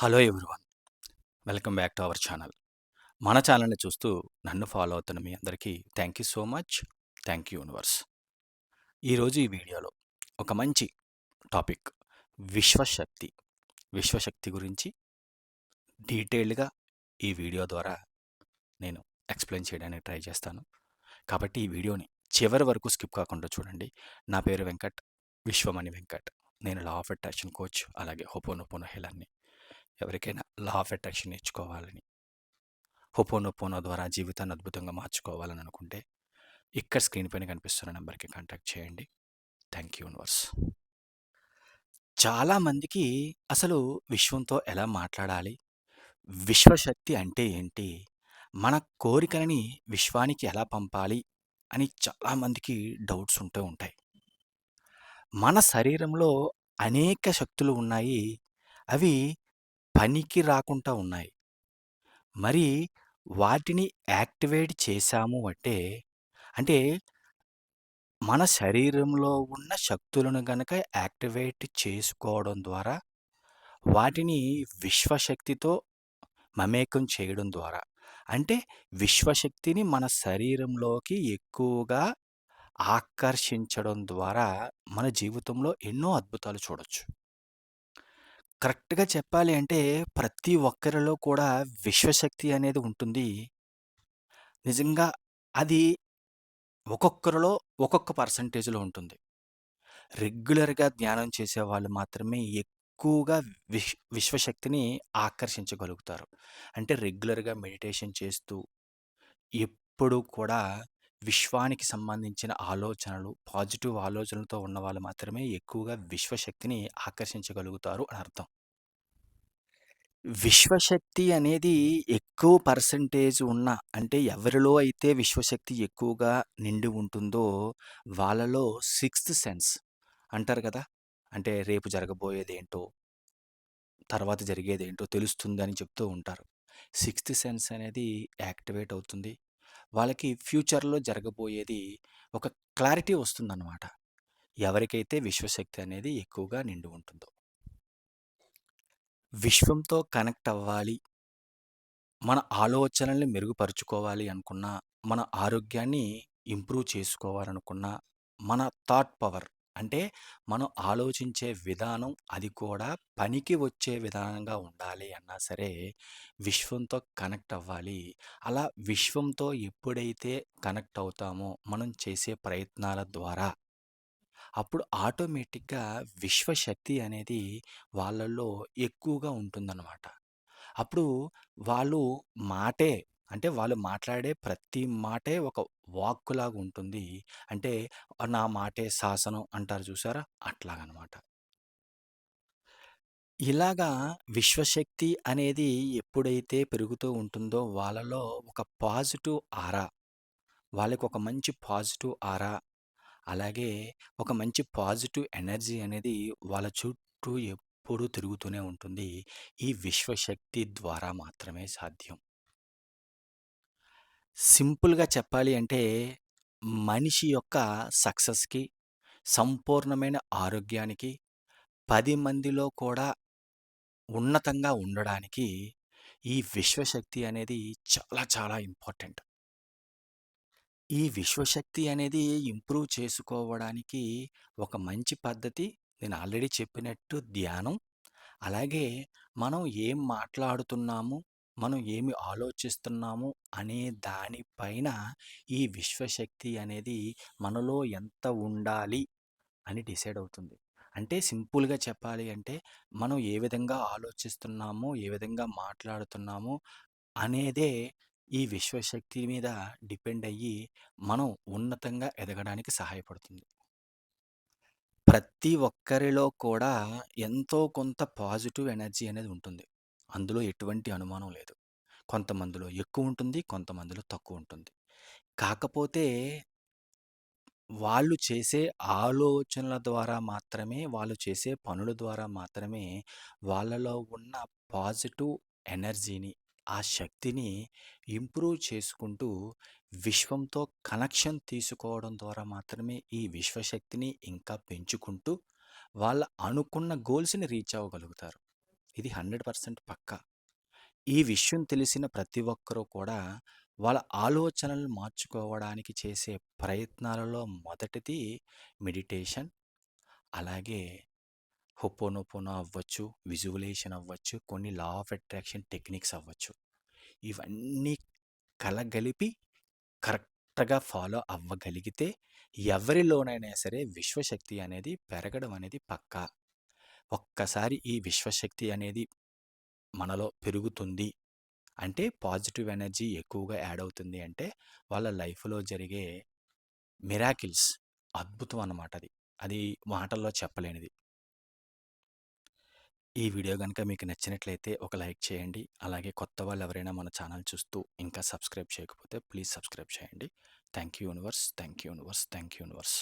Hello everyone. Welcome back to our channel. మన ఛానల్ని చూస్తూ నన్ను ఫాలో అవుతున్న మీ అందరికీ thank you so much. Thank you universe. ఈరోజు ఈ వీడియోలో ఒక మంచి టాపిక్ విశ్వశక్తి. విశ్వశక్తి గురించి డీటెయిల్డ్గా ఈ వీడియో ద్వారా నేను ఎక్స్ప్లెయిన్ చేయడానికి ట్రై చేస్తాను. కాబట్టి ఈ వీడియోని చివరి వరకు స్కిప్ కాకుండా చూడండి. నా పేరు వెంకట్ విశ్వమణి వెంకట్. నేను లా ఆఫ్ అట్రాక్షన్ కోచ్ అలాగే హోపోనోపోనో హెలాన్ని ఎవరికైనా లా ఆఫ్ అట్రాక్షన్ నేర్చుకోవాలని హోపోనోపోనో ద్వారా జీవితాన్ని అద్భుతంగా మార్చుకోవాలని అనుకుంటే ఇక్కడ స్క్రీన్ పైన కనిపిస్తున్న నెంబర్కి కాంటాక్ట్ చేయండి. Thank you universe. చాలామందికి అసలు విశ్వంతో ఎలా మాట్లాడాలి విశ్వశక్తి అంటే ఏంటి మన కోరికలని విశ్వానికి ఎలా పంపాలి అని చాలామందికి డౌట్స్ ఉంటూ ఉంటాయి. మన శరీరంలో అనేక శక్తులు ఉన్నాయి అవి పనికి రాకుండా ఉన్నాయి. మరి వాటిని యాక్టివేట్ చేశాము అంటే అంటే మన శరీరంలో ఉన్న శక్తులను గనక యాక్టివేట్ చేసుకోవడం ద్వారా వాటిని విశ్వశక్తితో మమేకం చేయడం ద్వారా అంటే విశ్వశక్తిని మన శరీరంలోకి ఎక్కువగా ఆకర్షించడం ద్వారా మన జీవితంలో ఎన్నో అద్భుతాలు చూడొచ్చు. కరెక్ట్‌గా చెప్పాలి అంటే ప్రతి ఒక్కరిలో కూడా విశ్వశక్తి అనేది ఉంటుంది. నిజంగా అది ఒక్కొక్కరిలో ఒక్కొక్క పర్సెంటేజ్‌లో ఉంటుంది. రెగ్యులర్‌గా ధ్యానం చేసేవాళ్ళు మాత్రమే ఎక్కువగా విశ్ విశ్వశక్తిని ఆకర్షించగలుగుతారు. అంటే రెగ్యులర్‌గా మెడిటేషన్ చేస్తూ ఎప్పుడూ కూడా విశ్వానికి సంబంధించిన ఆలోచనలు, పాజిటివ్ ఆలోచనలతో ఉన్నవాళ్ళు మాత్రమే ఎక్కువగా విశ్వశక్తిని ఆకర్షించగలుగుతారు అని అర్థం. విశ్వశక్తి అనేది ఎక్కువ పర్సెంటేజ్ ఉన్న అంటే ఎవరిలో అయితే విశ్వశక్తి ఎక్కువగా నిండి ఉంటుందో వాళ్ళలో సిక్స్త్ సెన్స్ అంటారు కదా! అంటే రేపు జరగబోయేదేంటో, తర్వాత జరిగేదేంటో తెలుస్తుందని చెప్తూ ఉంటారు. సిక్స్త్ సెన్స్ అనేది యాక్టివేట్ అవుతుంది. వాళ్ళకి ఫ్యూచర్‌లో జరగబోయేది ఒక క్లారిటీ వస్తుందన్నమాట. ఎవరికైతే విశ్వశక్తి అనేది ఎక్కువగా నిండి ఉంటుందో. విశ్వంతో కనెక్ట్ అవ్వాలి. మన ఆలోచనల్ని మెరుగుపరుచుకోవాలి అనుకున్నా, మన ఆరోగ్యాన్ని ఇంప్రూవ్ చేసుకోవాలనుకున్నా, మన థాట్ పవర్ అంటే మనం ఆలోచించే విధానం అది కూడా పనికి వచ్చే విధానంగా ఉండాలి అన్నా సరే విశ్వంతో కనెక్ట్ అవ్వాలి. అలా విశ్వంతో ఎప్పుడైతే కనెక్ట్ అవుతామో మనం చేసే ప్రయత్నాల ద్వారా అప్పుడు ఆటోమేటిక్‌గా విశ్వశక్తి అనేది వాళ్ళల్లో ఎక్కువగా ఉంటుందన్నమాట. అప్పుడు వాళ్ళు మాటే అంటే వాళ్ళు మాట్లాడే ప్రతి మాటే ఒక వాక్కులాగా ఉంటుంది. అంటే నా మాటే శాసనం అంటారు చూసారా? అట్లాగనమాట. ఇలాగా విశ్వశక్తి అనేది ఎప్పుడైతే పెరుగుతూ ఉంటుందో వాళ్ళలో ఒక పాజిటివ్ ఆరా వాళ్ళకి ఒక మంచి పాజిటివ్ ఆరా అలాగే ఒక మంచి పాజిటివ్ ఎనర్జీ అనేది వాళ్ళ చుట్టూ ఎప్పుడూ తిరుగుతూనే ఉంటుంది. ఈ విశ్వశక్తి ద్వారా మాత్రమే సాధ్యం. సింపుల్‌గా చెప్పాలి అంటే మనిషి యొక్క సక్సెస్‌కి, సంపూర్ణమైన ఆరోగ్యానికి, 10 మందిలో కూడా ఉన్నతంగా ఉండడానికి ఈ విశ్వశక్తి అనేది చాలా చాలా ఇంపార్టెంట్. ఈ విశ్వశక్తి అనేది ఇంప్రూవ్ చేసుకోవడానికి ఒక మంచి పద్ధతి నేను ఆల్రెడీ చెప్పినట్టు ధ్యానం. అలాగే మనం ఏం మాట్లాడుతున్నాము, మనం ఏమి ఆలోచిస్తున్నాము అనే దానిపైన ఈ విశ్వశక్తి అనేది మనలో ఎంత ఉండాలి అని డిసైడ్ అవుతుంది. అంటే సింపుల్‌గా చెప్పాలి అంటే మనం ఏ విధంగా ఆలోచిస్తున్నామో, ఏ విధంగా మాట్లాడుతున్నామో అనేదే ఈ విశ్వశక్తి మీద డిపెండ్ అయ్యి మనం ఉన్నతంగా ఎదగడానికి సహాయపడుతుంది. ప్రతి ఒక్కరిలో కూడా ఎంతో కొంత పాజిటివ్ ఎనర్జీ అనేది ఉంటుంది. అందులో ఎటువంటి అనుమానం లేదు. కొంతమందిలో ఎక్కువ ఉంటుంది. కొంతమందిలో తక్కువ ఉంటుంది. కాకపోతే వాళ్ళు చేసే ఆలోచనల ద్వారా మాత్రమే, వాళ్ళు చేసే పనుల ద్వారా మాత్రమే వాళ్ళలో ఉన్న పాజిటివ్ ఎనర్జీని, ఆ శక్తిని ఇంప్రూవ్ చేసుకుంటూ విశ్వంతో కనెక్షన్ తీసుకోవడం ద్వారా మాత్రమే ఈ విశ్వశక్తిని ఇంకా పెంచుకుంటూ వాళ్ళ అనుకున్న గోల్స్‌ని రీచ్ అవ్వగలుగుతారు. ఇది 100% పక్కా. ఈ విషయం తెలిసిన ప్రతి ఒక్కరూ కూడా వాళ్ళ ఆలోచనలు మార్చుకోవడానికి చేసే ప్రయత్నాలలో మొదటిది మెడిటేషన్. అలాగే హొపోనోపోనో అవ్వచ్చు, విజువలేషన్ అవ్వచ్చు, కొన్ని లా ఆఫ్ అట్రాక్షన్ టెక్నిక్స్ అవ్వచ్చు. ఇవన్నీ కలగలిపి కరెక్ట్‌గా ఫాలో అవ్వగలిగితే ఎవరిలోనైనా సరే విశ్వశక్తి అనేది పెరగడం అనేది పక్కా. ఒక్కసారి ఈ విశ్వశక్తి అనేది మనలో పెరుగుతుంది అంటే పాజిటివ్ ఎనర్జీ ఎక్కువగా యాడ్ అవుతుంది అంటే వాళ్ళ లైఫ్‌లో జరిగే మిరాకిల్స్ అద్భుతం అన్నమాట అది. అది మాటల్లో చెప్పలేనిది. ఈ వీడియో కనుక మీకు నచ్చినట్లయితే ఒక లైక్ చేయండి. అలాగే కొత్త వాళ్ళు ఎవరైనా మన ఛానల్ చూస్తూ ఇంకా సబ్స్క్రైబ్ చేయకపోతే ప్లీజ్ సబ్స్క్రైబ్ చేయండి. Thank you universe. Thank you universe. Thank you universe.